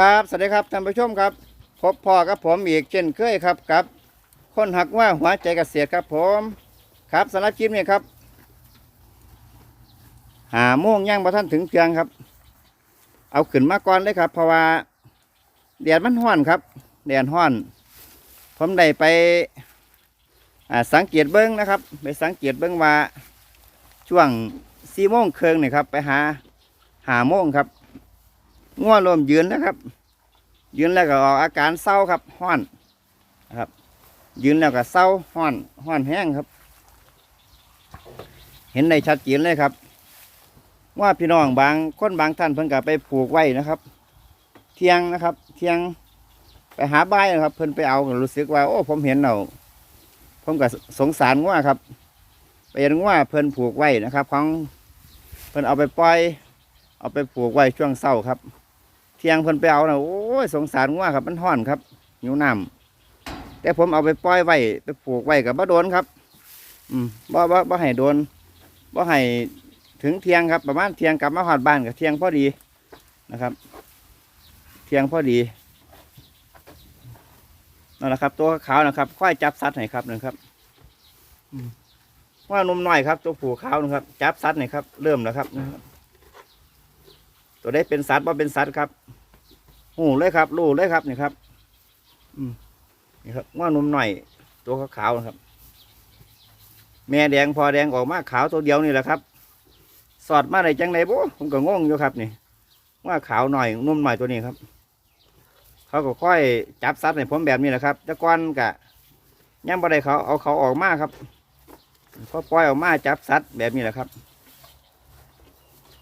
ครับ สวัสดีครับท่านผู้ชมครับ พบพ่อกับผมอีกเช่นเคยครับกับคนหักว่าหัวใจเกษตรครับผมครับสำหรับคลิปนี้ครับ หาโมงย่างมาท่านถึงเพียงครับ เอาขึ้นมาก่อนเลยครับ เพราะว่าแดดมันห้อนครับแดดห้อน ผมได้ไปสังเกตเบิ้งนะครับ ไปสังเกตเบิ้งว่าช่วงสี่โมงเครึ่งนี่ครับ ไปหาหาโมงครับ ง่วงรวมยืนนะครับ ยืนแล้วก็ออกอาการเศร้าครับห้อนนะครับ ยืนแล้วก็เศร้าห้อนห้อนแห้งครับ เห็นได้ชัดเจนเลยครับ ว่าพี่น้องบางคนบางท่านเพิ่นก็ไปผูกไว้นะครับ เที่ยงนะครับ เที่ยงไปหาใบนะครับ เพิ่นไปเอาก็รู้สึกว่า โอ้ผมเห็นเอาผมก็สงสารว่าครับไปเห็นว่าเพิ่นผูกไว้นะครับ ของเพิ่นเอาไปปล่อย เอาไปผูกไว้ช่วงเศร้าครับ ที่ยงเพิ่นไปเอานะโอ้ยสงสารว่าครับ มันห้อนครับหิวน้ำแต่ผมเอาไปปล่อยไว้ไปผูกไว้กับบ่โดนครับ อืมบ่บ่บ่ให้โดนบ่ให้ถึงเที่ยงครับ ประมาณเที่ยงกลับมาหอดบ้านกับเที่ยงพอดีนะครับ เที่ยงพอดีนั่นแหละครับ ตัวขาวนะครับค่อยจับสัตว์ให้ครับนะครับอืมว่านุ่มน้อยครับ ตัวผูขาวนะครับ จับสัตว์ให้ครับ เริ่มแล้วครับนะครับตัวได้เป็นสัตว์ว่าเป็นสัตว์ครับ หูเลยครับรูเลยครับนี่ครับ อืมนี่ครับว่านุ่มหน่อย ตัวขาวๆนะครับ แม่แดงพอแดงออกมาขาวตัวเดียวนี่แหละครับ สอดมาได้จังไดบ่ผมก็งงอยู่ครับนี่ว่าขาวหน่อยนุ่มหน่อยตัวนี้ครับ เขาก็ค่อยจับสัตว์ในผมแบบนี้แหละครับต่ก่อนกะย่ำบ่ได้เขาเอาเขาออกมาครับพอปล่อยออกมาจับสัตว์แบบนี้แหละครับ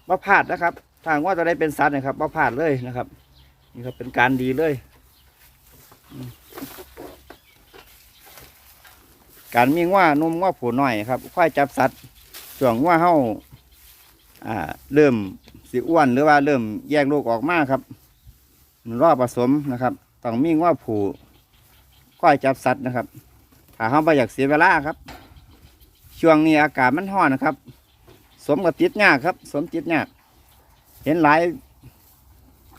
บ่พลาดนะครับ ทางว่าจะได้เป็นสัตว์นะครับบ่พลาดเลยนะครับ นี่ครับเป็นการดีเลย การมีว่านมว่าผูน้อยครับค่อยจับสัตว์ช่วงว่าเฮาอ่า เริ่มสิอ้วนหรือว่าเริ่มแยกลูกออกมาครับรอบผสมนะครับต้องมีว่าผูค่อยจับสัตว์นะครับ ถ้าเฮาไม่อยากเสียเวลาครับ ช่วงนี้อากาศมันร้อนนะครับ สมกับติดยากครับ สมติดยาก เห็นหลาย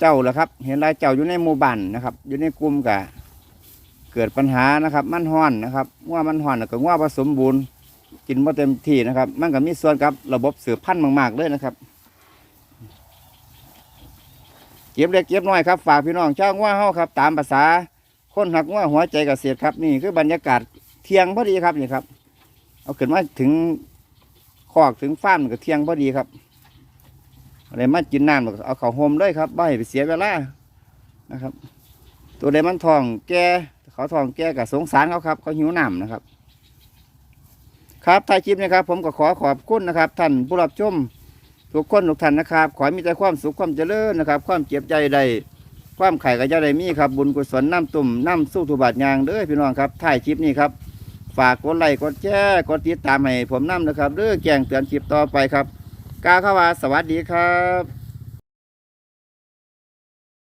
เจ้าแหละครับ เห็นลายเจ้าอยู่ในหมู่บ้านนะครับ อยู่ในกลุ่มกะเกิดปัญหานะครับ มันห้อนนะครับว่ามันห้อนแล้วก็ว่าผสมบูรณ์กินว่าเต็มที่นะครับ มันก็มีส่วนกับระบบสืบพันธุ์มาก ๆ เลยนะครับ เก็บเล็กเก็บน้อยครับ ฝากพี่น้องเจ้าว่าเฮาครับ ตามภาษาคนหักว่าหัวใจกเกษตรครับ นี่คือบรรยากาศเที่ยงพอดีครับนี่ครับ เอาขึ้นมาถึงคอกถึงฟ้าร์มก็เที่ยงพอดีครับ อะไรมากินน้ำก็เอาเขาโฮมเลยครับไม่ให้ไปเสียเวลานะครับ ตัวใดมันทองแก่เขาทองแก่กับสงสารเขาครับ เขาหิวน้ำนะครับ ครับท้ายคลิปนะครับ ผมก็ขอขอบคุณนะครับ ท่านผู้รับชมทุกคนทุกท่านนะครับ ขอให้มีแต่ความสุขความเจริญนะครับ ความเจ็บใจใดความไข่ก็จะไดมีครับ บุญกุศลน้ำตุ่มน้ำสู้ทุบาทยางเด้อพี่น้องครับท้ายคลิปนี้ครับ ฝากกดไลค์กดแชร์กดติดตามให้ผมน้ำนะครับเด้อแจ้งเตือนคลิปต่อไปครับ กาเข้ามาสวัสดีครับ